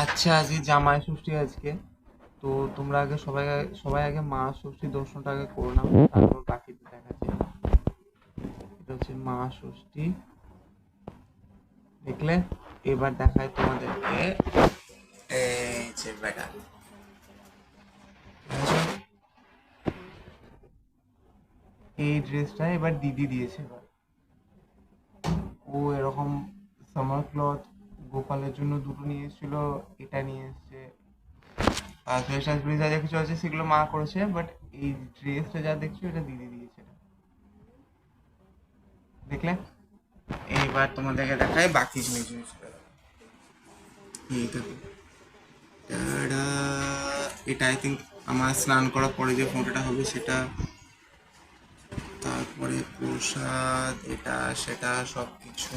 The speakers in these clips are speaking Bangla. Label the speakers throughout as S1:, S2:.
S1: আচ্ছা আজকে জামাই ষষ্ঠী আজকে। তো তোমরা আগে সবাই সবাই আগে মা ষষ্ঠী দর্শনটা আগে করে নাও তারপর বাকিটা দেখাচ্ছি। এটা হচ্ছে মা ষষ্ঠী। দেখলে? এবার দেখায় তোমাদেরকে। এই যে বেটা এই ড্রেসটা এবার দিদি দিয়েছে। ও এরকম সামার ক্লথ গোপালের জন্য দুটো নিয়ে এসেছিল, এটা নিয়ে এসছে। আর ফেস টাচবিলি যা কিছু আছে সেগুলো মা করেছে বাট এই ড্রেসটা যা দেখছ এটা দিদি দিয়েছে। দেখলে? এইবার তোমাদেরকে দেখায় বাকি জিনিস! এটা আই থিঙ্ক আমার স্নান করার পরে যে ফটোটা হবে সেটা, তারপরে প্রসাদ, এটা, সেটা সব কিছু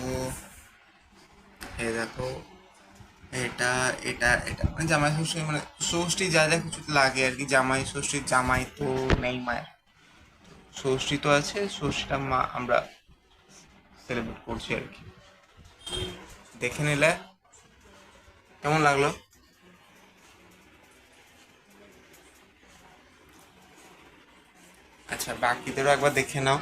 S1: এই দেখো, এটা এটা এটা। মানে জামাই ষষ্ঠী মানে ষষ্ঠী যা যা কিছু লাগে আর কি, জামাই ষষ্ঠীর জামাই তো নেই মায়ের। ষষ্ঠী তো আছে, ষষ্ঠীটা মা, আমরা সেলিব্রেট করছি আর কি। দেখে নিলে, কেমন লাগল? আচ্ছা বাকিদেরও একবার দেখে নাও।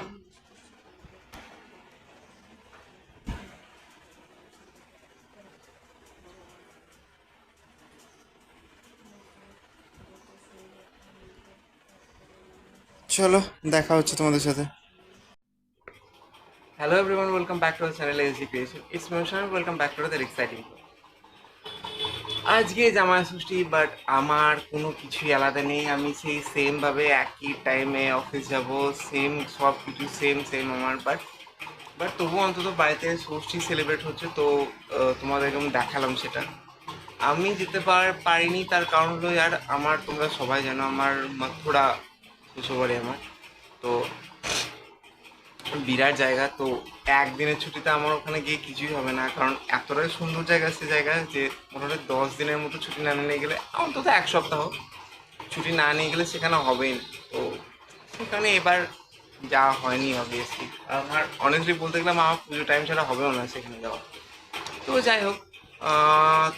S1: চলো, দেখা হচ্ছে তোমাদের সাথে। Hello everyone welcome back to the channel SG creation it's motion welcome back to the exciting আজকে জামাই ষষ্ঠী বাট আমার কোনো কিছুই আলাদা নেই। আমি সেই সেম ভাবে একই টাইমে অফিস যাব সেম সব কিছু সেম সেম আমার বাট বাট তবুও অন্তত বাড়িতে ষষ্ঠী সেলিব্রেট হচ্ছে, তো তোমাদের এরকম দেখালাম সেটা। আমি যেতে পার পারিনি, তার কারণ হলো, আর আমার তোমরা সবাই জানো, আমার মাথুরা শ্বশুরবাড়ি আমার। তো বিরাট জায়গা, তো একদিনের ছুটিতে আমার ওখানে গিয়ে কিছুই হবে না। কারণ এতটাই সুন্দর জায়গা সে জায়গা যে মোটামুটি দশ দিনের মতো ছুটি না নিয়ে গেলে অন্তত এক সপ্তাহ ছুটি না নিয়ে গেলে সেখানে হবেই না। তো সেখানে এবার যাওয়া হয়নি অবভিয়াসলি আমার অনেস্টলি বলতে গেলাম আমার পুজো টাইম ছাড়া হবেও না সেখানে যাওয়া। তো যাই হোক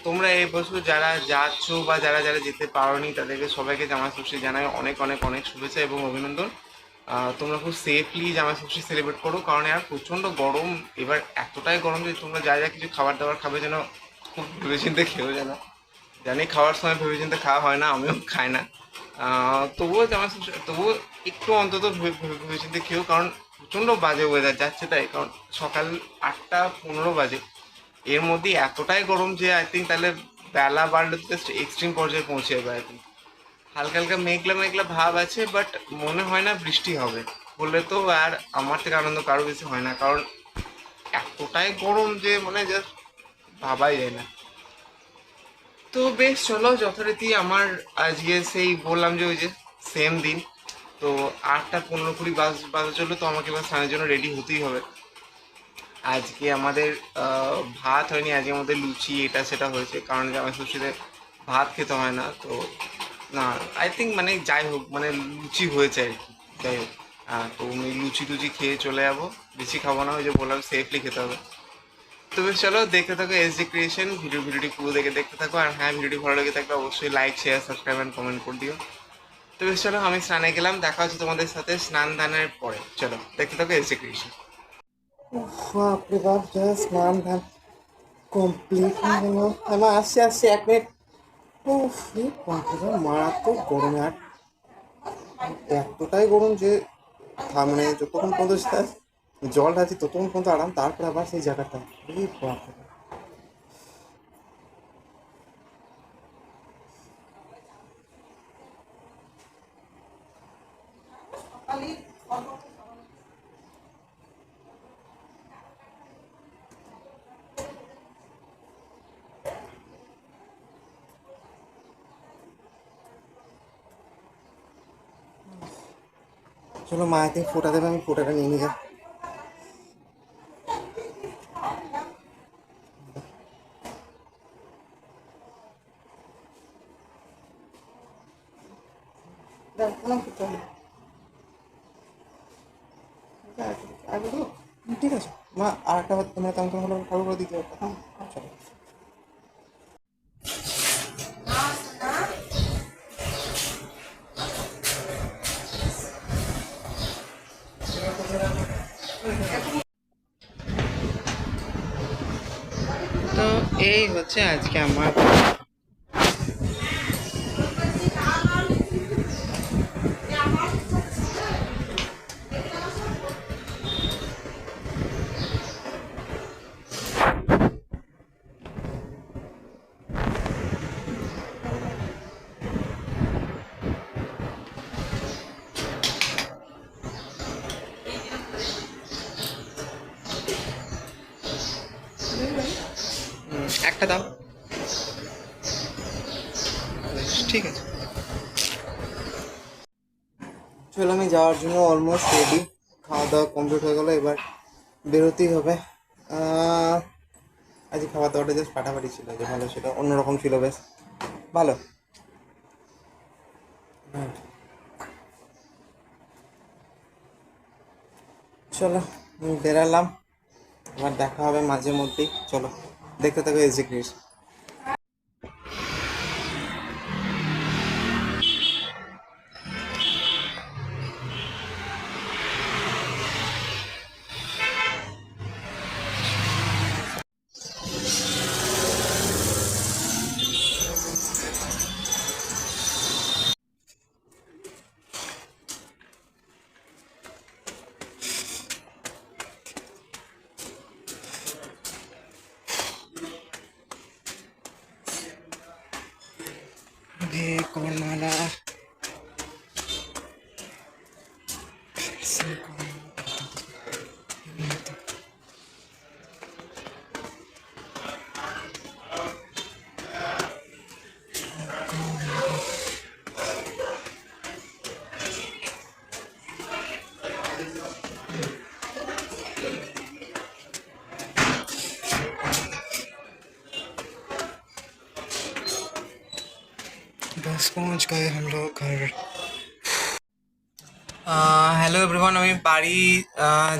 S1: তোমরা এই বছর যারা যাচ্ছ বা যারা যারা যেতে পারোনি, তাদেরকে সবাইকে জামা ষষ্ঠী জানাই অনেক অনেক অনেক শুভেচ্ছা এবং অভিনন্দন। তোমরা খুব সেফলি জামা ষষ্ঠী সেলিব্রেট করো, কারণ আর প্রচণ্ড গরম। এবার এতটাই গরম যে তোমরা যা যা কিছু খাবার দাবার খাবে যেন খুব ভেবে চিন্তে খেয়েও যেন। জানি খাওয়ার সময় ভেবে চিন্তে খাওয়া হয় না, আমিও খাই না। তবুও জামা ষষ্ঠী তবুও একটু অন্তত ভেবে ভেবে- ভেবে চিন্তে খেয়েও, কারণ প্রচণ্ড বাজে ওয়েদার যাচ্ছে তাই, কারণ সকাল আটটা পনেরো বাজে। এর মধ্যে এতটাই গরম যে আই থিঙ্ক তাহলে বেলা বাড়লে তো এক্সট্রিম পর্যায়ে পৌঁছে যাবে আই থিঙ্ক হালকা হালকা মেঘলা মেঘলা ভাব আছে বাট মনে হয় না বৃষ্টি হবে। বললে তো আর আমার থেকে আনন্দ কারও বেশি হয় না, কারণ এতটাই গরম যে মানে জাস্ট ভাবাই যায় না। তো বেশ, চলো যথারীতি আমার আজকে সেই বললাম যে ওই যে সেম দিন। তো আটটা পনেরো কুড়ি বাজ, বাজে চলল, তো আমাকে এবার স্নানের জন্য রেডি হতেই হবে। আজকে আমাদের ভাত হয়নি আজকে আমাদের লুচি, এটা সেটা হয়েছে, কারণ জামাই ষষ্ঠীতে ভাত খেতে হয় না, তো না আই থিঙ্ক মানে যাই হোক মানে লুচি হয়েছে আর কি, যাই হোক। তো আমি লুচি টুচি খেয়ে চলে যাব, বেশি খাব না, ওই যে বললাম সেফলি খেতে হবে। তো বেশ চলো, দেখতে থাকো এস ডি ক্রিয়েশন ভিডিও, ভিডিওটি পুরো দেখে দেখতে থাকো, আর হ্যাঁ ভিডিওটি ভালো লেগে থাকলে অবশ্যই like share subscribe and comment করে দিও। তো বেশ চলো, আমি স্নানে গেলাম, দেখা হচ্ছে তোমাদের সাথে স্নান দানের পরে। চলো, দেখতে থাকো এস ডি ক্রিয়েশন
S2: বাপরে বাপ স্নান ধান কমপ্লিট হয়ে আসছে আসছে এক মিনিট। উফ বাপরে বাপ, মারাত্মক গরম আর এতটাই গরম যে মানে যতক্ষণ পর্যন্ত জল ঢালছি ততক্ষণ পর্যন্ত আরাম তারপরে আবার সেই জায়গাটা। বাপরে। চলো মা থেকে ফোটা দেবে আমি ফোটাটা নিয়ে নিয়ে যাই ঠিক আছে মা আর একটা মানে তেমন হলে ঠাকুর করে দিতে হ্যাঁ চলো
S1: হচ্ছে আজকে আমার একটা দাও। ঠিক আছে। চলো, আমি যাওয়ার জন্য অলমোস্ট রেডি খাওয়া দাওয়া কমপ্লিট হয়ে গেলো, এবার বেরোতেই হবে। আজকে খাওয়া দাওয়াটা জাস্ট ফাটাফাটি ছিল, যে ভালো সেটা অন্যরকম ছিল বেশ। ভালো। চলো বেরালাম। আবার দেখা হবে মাঝে মধ্যেই চলো। দেখতে থাকো এসি ক্রিস grande con mala. बस पहुंच गए हम लोग घर হ্যালো এভরিওয়ান আমি বাড়ি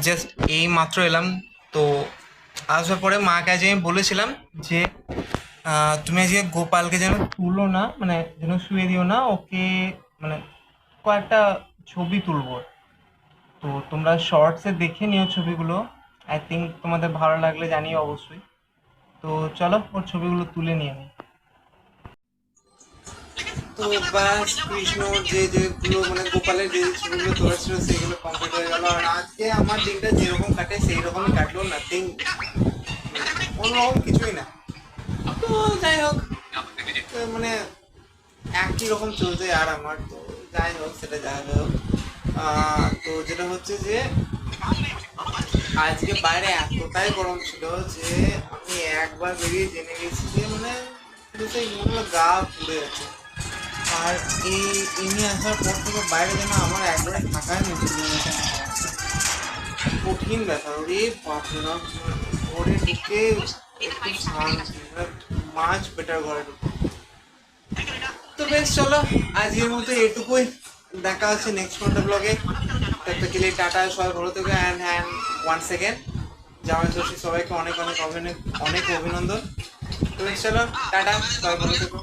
S1: জাস্ট এই মাত্র এলাম তো আসার পরে মাকে আজ আমি বলেছিলাম যে আহ, তুমি আজকে গোপালকে যেন তুলো না মানে যেন শুয়ে দিও না ওকে মানে কয়েকটা ছবি তুলবো তো তোমরা শর্টসে দেখে নিও ছবিগুলো আই থিঙ্ক তোমাদের ভালো লাগলে জানিও অবশ্যই তো চলো ওর ছবিগুলো তুলে নিয়ে আমি তো বাস, কৃষ্ণ, যে যেগুলো মানে গোপালের যে ছবিগুলো তোলা ছিল সেগুলো কমপ্লিট হয়ে গেল। আর আজকে আমার দিনটা যেরকম কাটে সেই রকমই কাটলো নাথিং অন্যরকম কিছুই না। তো যাই হোক মানে একই রকম চলছে আর আমার, তো যাই হোক, সেটা যাই হোক। তো যেটা হচ্ছে যে, আজকে বাইরে এতটাই গরম ছিল যে আমি একবার বেরিয়ে জেনে গেছি যে মানে মনে গা পুড়ে যাচ্ছে আর এই, এমনি আসার পর থেকে বাইরে যেন আমার একবারে থাকাই মুশকিল। কঠিন ব্যাপার, ওরে বাপরে বাপ। ঘরে ঢুকে একটু মাছ বেটার ঘরে ঢুকে তো বেশ, চলো, আজকের মতো এটুকুই। দেখা হচ্ছে নেক্সট কোনটা ব্লগে প্রত্যেকেলে টাটা, সবাই ভালো থেকে অ্যান্ড হ্যান্ড ওয়ান সেকেন্ড জামাই ষষ্ঠী সবাইকে অনেক অনেক অভিনয়, অনেক অভিনন্দন। তো বেশ, চলো, টাটা, সবাই ভালো থেকো।